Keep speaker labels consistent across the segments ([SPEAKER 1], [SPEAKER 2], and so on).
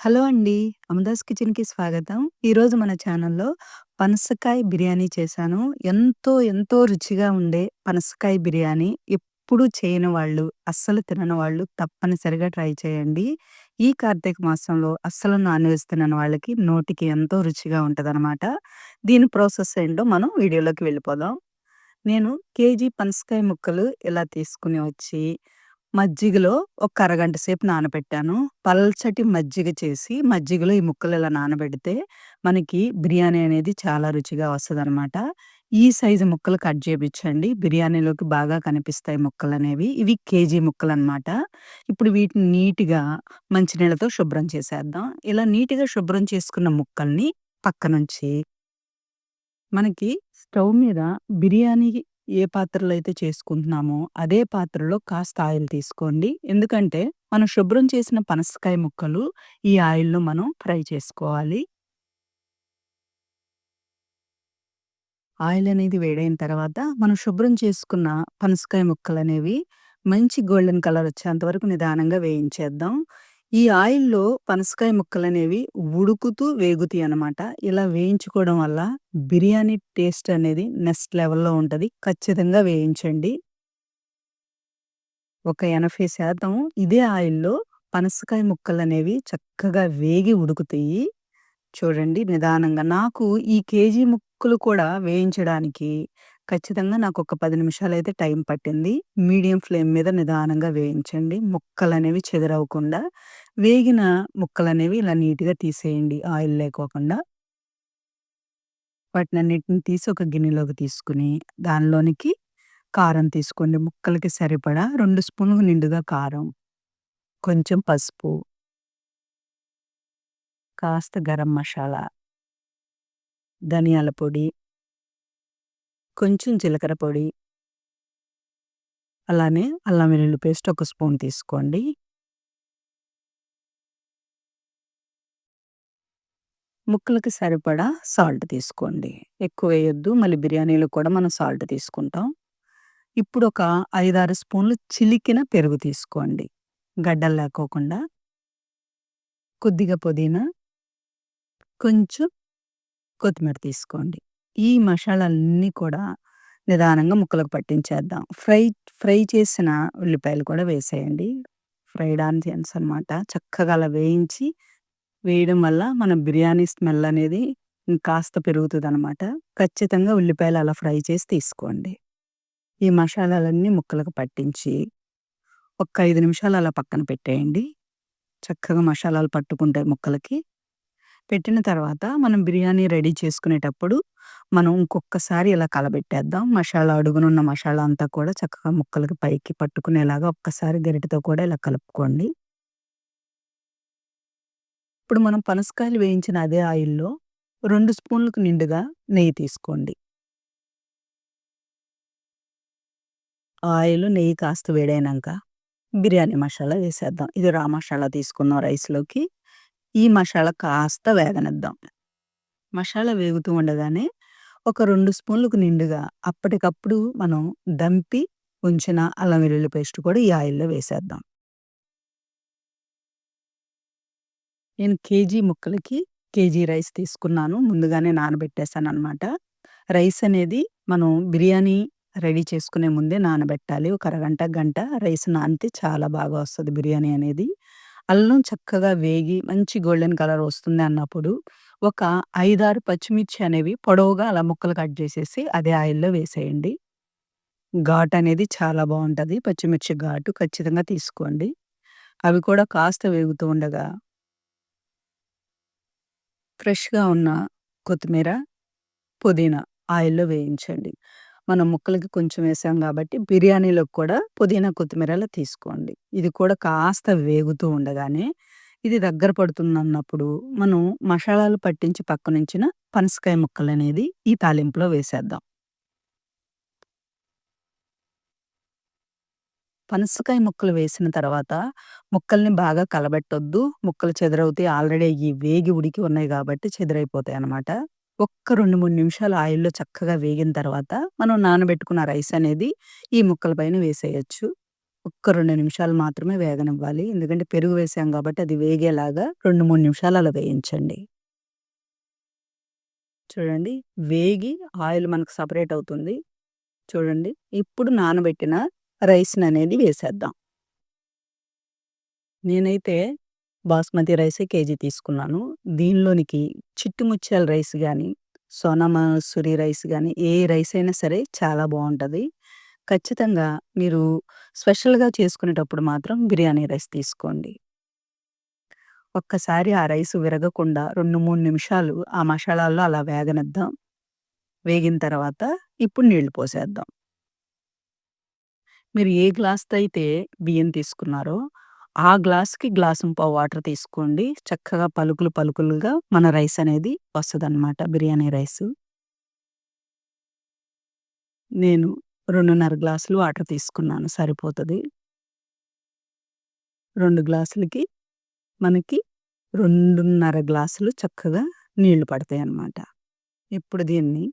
[SPEAKER 1] Hello అండి. అమదాస్ కిచెన్‌కి స్వాగతం. ఈరోజు మన ఛానల్‌లో పనసకాయ బిర్యానీ చేశాను. ఎంతో, ఎంతో రుచిగా ఉండే పనసకాయ బిర్యానీ ఎప్పుడూ చేయని వాళ్ళు, అస్సలు తినని వాళ్ళు తప్పనిసరిగా ట్రై చేయండి. ఈ కార్తీక మాసంలో అస్సలు నాన్ వెజ్ తినని వాళ్ళకి నోటికి ఎంతో రుచిగా ఉంటదనమాట. దీని ప్రాసెస్ ఏంటో మనం వీడియోలోకి వెళ్ళిపోదాం. నేను కేజీ పనసకాయ ముక్కలు ఇలా తీసుకుని వచ్చి, మజ్జిగలో ఒక అరగంట సేపు నానబెట్టాను. పల్చటి మజ్జిగ చేసి, మజ్జిగలో ఈ ముక్కలు ఇలా నానబెడితే మనకి బిర్యానీ అనేది చాలా రుచిగా వస్తదనమాట. ఈ సైజు ముక్కలు కట్ చేపిచ్చండి. బిర్యానీలోకి బాగా కనిపిస్తాయి ముక్కలనేవి. ఇవి కేజీ ముక్కలనమాట. ఇప్పుడు వీటిని నీట్‌గా మంచినీళ్ళతో శుభ్రం చేసేద్దాం. ఇలా నీట్‌గా శుభ్రం చేసుకున్న ముక్కల్ని పక్కనుంచి మనకి స్టవ్ మీద బిర్యానీ ఏ పాత్రలో అయితే చేసుకుంటున్నామో, అదే పాత్రలో కాస్త ఆయిల్ తీసుకోండి. ఎందుకంటే, మనం శుభ్రం చేసిన పనసకాయ ముక్కలు ఈ ఆయిల్‌లో మనం ఫ్రై చేసుకోవాలి. ఆయిల్ అనేది వేడైన తర్వాత, మనం శుభ్రం చేసుకున్న పనసకాయ ముక్కలు అనేవి మంచి గోల్డెన్ కలర్ వచ్చేంత వరకు నిదానంగా వేయించేద్దాం. ఈ ఆయిల్‌లో పనసకాయ ముక్కలనేవి ఉడుకుతూ వేగుతాయి అనమాట ఇలా వేయించుకోవడం వల్ల బిర్యానీ టేస్ట్ అనేది నెక్స్ట్ లెవెల్‌లో ఉంటుంది ఖచ్చితంగా వేయించండి. ఒక 80% ఇదే ఆయిల్‌లో పనసకాయ ముక్కలు అనేవి చక్కగా వేగి ఉడుకుతాయి. చూడండి నిదానంగా. నాకు ఈ కేజీ ముక్కలు కూడా వేయించడానికి ఖచ్చితంగా నాకు ఒక పది నిమిషాలు అయితే టైం పట్టింది. మీడియం ఫ్లేమ్ మీద నిదానంగా వేయించండి. ముక్కలు అనేవి చెదరవకుండా వేగిన ముక్కలు అనేవి ఇలా నీట్‌గా తీసేయండి ఆయిల్ లేకోకుండా. వాటినన్నిటిని తీసి ఒక గిన్నెలోకి తీసుకొని, దానిలోనికి కారం తీసుకోండి. ముక్కలకి సరిపడా రెండు స్పూన్లు నిండుగా కారం. కొంచెం పసుపు. కాస్త గరం మసాలా ధనియాల పొడి. కొంచెం జీలకర్ర పొడి. అలానే అల్లం వెల్లుల్లి పేస్ట్ ఒక స్పూన్ తీసుకోండి. ముక్కలకి సరిపడా సాల్ట్ తీసుకోండి. ఎక్కువ వేయొద్దు మళ్ళీ బిర్యానీలో కూడా మనం సాల్ట్ తీసుకుంటాం. ఇప్పుడు ఒక ఐదారు స్పూన్లు చిలికిన పెరుగు తీసుకోండి. గడ్డలు లేకోకుండా. కొద్దిగా పుదీనా. కొంచెం కొత్తిమీర తీసుకోండి. ఈ మసాలాలన్నీ కూడా నిదానంగా ముక్కలకు పట్టించేద్దాం. ఫ్రై ఫ్రై చేసిన ఉల్లిపాయలు కూడా వేసేయండి. ఫ్రైడ్ ఆనియన్స్ అనమాట. చక్కగా అలా వేయించి, వేయడం వల్ల మన బిర్యానీ స్మెల్ అనేది ఇంకాస్త పెరుగుతదనమాట. ఖచ్చితంగా ఉల్లిపాయలు అలా ఫ్రై చేసి తీసుకోండి. ఈ మసాలాలన్నీ ముక్కలకు పట్టించి, ఒక్క 5 నిమిషాలు అలా పక్కన పెట్టేయండి. చక్కగా మసాలాలు పట్టుకుంటాయి ముక్కలకి. పెట్టిన తర్వాత మనం బిర్యానీ రెడీ చేసుకునేటప్పుడు, మనం ఇంకొక్కసారి ఇలా కలబెట్టేద్దాం. మషాలా అడుగునున్న మషాలా అంతా కూడా చక్కగా ముక్కలకి పైకి పట్టుకునేలాగా ఒక్కసారి గరిటెతో కూడా ఇలా కలుపుకోండి. ఇప్పుడు మనం పనసకాయలు వేయించిన అదే ఆయిల్‌లో 2 స్పూన్లకు నిండుగా నెయ్యి తీసుకోండి. ఆయిలు, నెయ్యి కాస్త వేడైనంక బిర్యానీ మషాలా వేసేద్దాం. ఇది రా మషాలా తీసుకున్నాం రైస్‌లోకి. ఈ మసాలా కాస్త వేగనిద్దాం. మసాలా వేగుతూ ఉండగానే ఒక రెండు స్పూన్లకు నిండుగా అప్పటికప్పుడు మనం దంపి ఉంచిన అల్లం వెల్లుల్లి పేస్ట్ కూడా ఈ ఆయిల్‌లో వేసేద్దాం. నేను కేజీ ముక్కలకి కేజీ రైస్ తీసుకున్నాను. ముందుగానే నానబెట్టేసాననమాట. రైస్ అనేది మనం బిర్యానీ రెడీ చేసుకునే ముందే నానబెట్టాలి. ఒక అరగంట, గంట రైస్ నానితే చాలా బాగా వస్తుంది బిర్యానీ అనేది. అల్లం చక్కగా వేగి మంచి గోల్డెన్ కలర్ వస్తుంది అన్నప్పుడు, ఒక 5, 6 పచ్చిమిర్చి అనేవి పొడవుగా అలా ముక్కలు కట్ చేసేసి అదే ఆయిల్‌లో వేసేయండి. ఘాట్ అనేది చాలా బాగుంటుంది పచ్చిమిర్చి ఘాటు ఖచ్చితంగా తీసుకోండి. అవి కూడా కాస్త వేగుతూ ఉండగా ఫ్రెష్‌గా ఉన్న కొత్తిమీర, పుదీనా ఆయిల్‌లో వేయించండి. మనం ముక్కలకి కొంచెం వేసాం కాబట్టి బిర్యానీలోకి కూడా పుదీనా, కొత్తిమీరలు తీసుకోండి. ఇది కూడా కాస్త వేగుతూ ఉండగానే, ఇది దగ్గర పడుతుందన్నప్పుడు మనం మసాలాలు పట్టించి పక్కనుంచిన పనసకాయ ముక్కలు అనేది ఈ తాలింపులో వేసేద్దాం. పనసకాయ ముక్కలు వేసిన తర్వాత, ముక్కల్ని బాగా కలబెట్టొద్దు. ముక్కలు చెదరవుతాయి. ఆల్రెడీ ఈ వేగి ఉడికి ఉన్నాయి కాబట్టి చెదరైపోతాయి అన్నమాట ఒక్క 2, 3 నిమిషాలు ఆయిల్‌లో చక్కగా వేగిన తర్వాత, మనం నానబెట్టుకున్న రైస్ అనేది ఈ ముక్కల పైన వేసేయొచ్చు. ఒక్క 2 నిమిషాలు మాత్రమే వేగనివ్వాలి. ఎందుకంటే పెరుగు వేసాం కాబట్టి అది వేగేలాగా 2, 3 నిమిషాలు అలా వేయించండి. చూడండి వేగి ఆయిల్ మనకు సెపరేట్ అవుతుంది. చూడండి ఇప్పుడు నానబెట్టిన రైస్‌ననేది వేసేద్దాం. నేనైతే బాస్మతి రైసే కేజీ తీసుకున్నాను. దీనిలోనికి చిట్టి ముత్యాల రైస్ కానీ సోనా మసూరి రైస్ కానీ ఏ రైస్ అయినా సరే చాలా బావుంటది. ఖచ్చితంగా మీరు స్పెషల్‌గా చేసుకునేటప్పుడు మాత్రం బిర్యానీ రైస్ తీసుకోండి. ఒక్కసారి ఆ రైస్ విరగకుండా 2, 3 నిమిషాలు ఆ మసాలాల్లో అలా వేగనిద్దాం. వేగిన తర్వాత ఇప్పుడు నీళ్ళు పోసేద్దాం. మీరు ఏ గ్లాస్‌తో అయితే బియ్యం తీసుకున్నారో, ఆ గ్లాస్‌కి గ్లాసుంపావు వాటర్ తీసుకోండి. చక్కగా పలుకులు పలుకులుగా మన రైస్ అనేది వస్తదనమాట బిర్యానీ రైస్ నేను 2:30 గ్లాసులు వాటర్ తీసుకున్నాను సరిపోతుంది రెండు గ్లాసులకి మనకి 2:30 గ్లాసులు చక్కగా నీళ్ళు పడతాయన్నమాట. ఇప్పుడు దీన్ని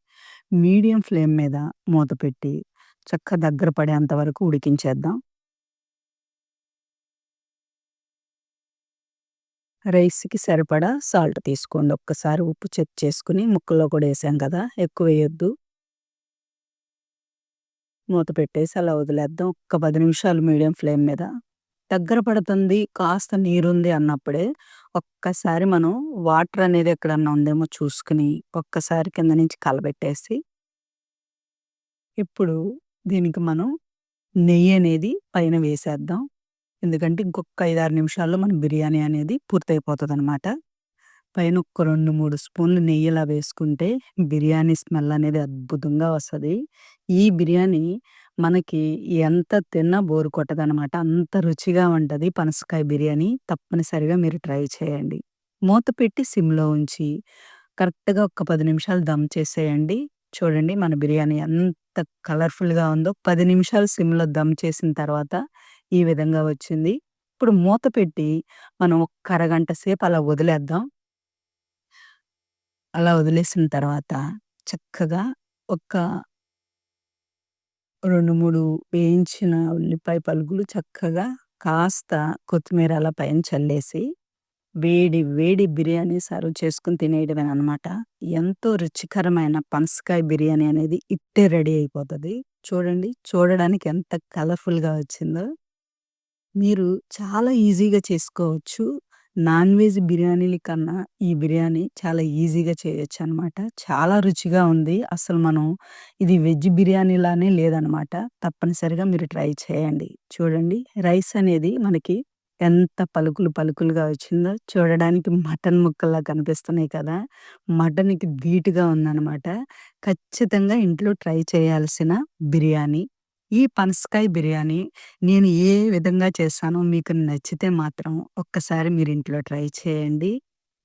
[SPEAKER 1] మీడియం ఫ్లేమ్ మీద మూత పెట్టి చక్కగా దగ్గర పడేంత వరకు ఉడికించేద్దాం. రైస్‌కి సరిపడా సాల్ట్ తీసుకోండి. ఒక్కసారి ఉప్పు చెక్ చేసుకుని ముక్కల్లో కూడా వేసాం కదా! ఎక్కువ వేయొద్దు మూత పెట్టేసి అలా వదిలేద్దాం. ఒక్క పది నిమిషాలు మీడియం ఫ్లేమ్ మీద. దగ్గర పడుతుంది, కాస్త నీరుంది అన్నప్పుడే ఒక్కసారి మనం వాటర్ అనేది ఎక్కడన్నా ఉందేమో చూసుకుని ఒక్కసారి కింద నుంచి కలబెట్టేసి ఇప్పుడు దీనికి మనం నెయ్యి అనేది పైన వేసేద్దాం. ఎందుకంటే ఇంకొక 5, 6 నిమిషాల్లో మన బిర్యానీ అనేది పూర్తయిపోతదనమాట. పైన ఒక 2, 3 స్పూన్లు నెయ్యిలా వేసుకుంటే బిర్యానీ స్మెల్ అనేది అద్భుతంగా వస్తది. ఈ బిర్యానీ మనకి ఎంత తిన్నా బోరు కొట్టదనమాట. అంత రుచిగా ఉంటది పనసకాయ బిర్యానీ. తప్పనిసరిగా మీరు ట్రై చేయండి. మూత పెట్టి సిమ్‌లో ఉంచి కరెక్ట్‌గా ఒక 10 నిమిషాలు దమ్ చేసేయండి. చూడండి మన బిర్యానీ ఎంత కలర్‌ఫుల్‌గా ఉందో. 10 నిమిషాలు సిమ్‌లో దమ్ చేసిన తర్వాత ఈ విధంగా వచ్చింది. ఇప్పుడు మూత పెట్టి మనం ఒక్క అరగంట సేపు అలా వదిలేద్దాం. అలా వదిలేసిన తర్వాత చక్కగా ఒక 2, 3 వేయించిన ఉల్లిపాయ పలుకులు చక్కగా కాస్త కొత్తిమీర అలా పైన చల్లేసి, వేడి వేడి బిర్యానీ సర్వ్ చేసుకొని తినేయడమేననమాట. ఎంతో రుచికరమైన పనసకాయ బిర్యానీ అనేది ఇట్టే రెడీ అయిపోతది. చూడండి చూడడానికి ఎంత కలర్‌ఫుల్‌గా వచ్చిందో. మీరు చాలా ఈజీగా చేసుకోవచ్చు. నాన్ వెజ్ బిర్యానీల కన్నా ఈ బిర్యానీ చాలా ఈజీగా చేయొచ్చనమాట. చాలా రుచిగా ఉంది. అసలు మనం ఇది వెజ్ బిర్యానీలానే లేదనమాట. తప్పనిసరిగా మీరు ట్రై చేయండి. చూడండి రైస్ అనేది మనకి ఎంత పలుకులు పలుకులుగా వచ్చిందో. చూడడానికి మటన్ ముక్కల్లా కనిపిస్తున్నాయి కదా! మటన్‌కి ధీటుగా ఉందనమాట. ఖచ్చితంగా ఇంట్లో ట్రై చేయాల్సిన బిర్యానీ. ఈ పనసకాయ బిర్యానీ నేను ఏ విధంగా చేశానో మీకు నచ్చితే మాత్రం ఒక్కసారి మీరు ఇంట్లో ట్రై చేయండి.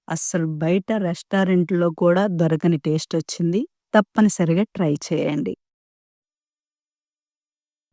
[SPEAKER 1] అస్సలు బయట రెస్టారెంట్‌లో కూడా దొరకని టేస్ట్ వచ్చింది. తప్పనిసరిగా ట్రై చేయండి.